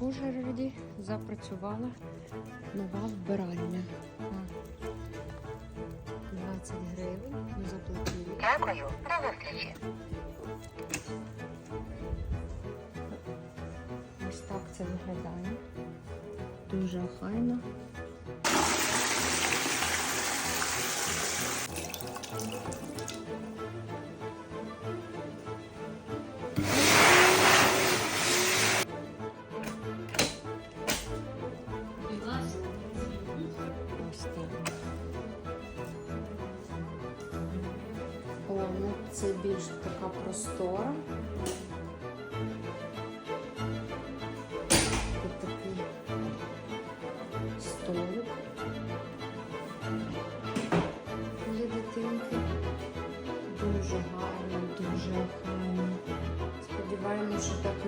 в Ужгороді запрацювала нова вбиральня. На 20 гривень ми заплатили. Дякую. До зустрічі. Ось так це виглядає. Дуже охайно. головне ну, це більш така простора. Тут такий столик для дитинки. Дуже гарний, дуже гарний. Сподіваємося, що так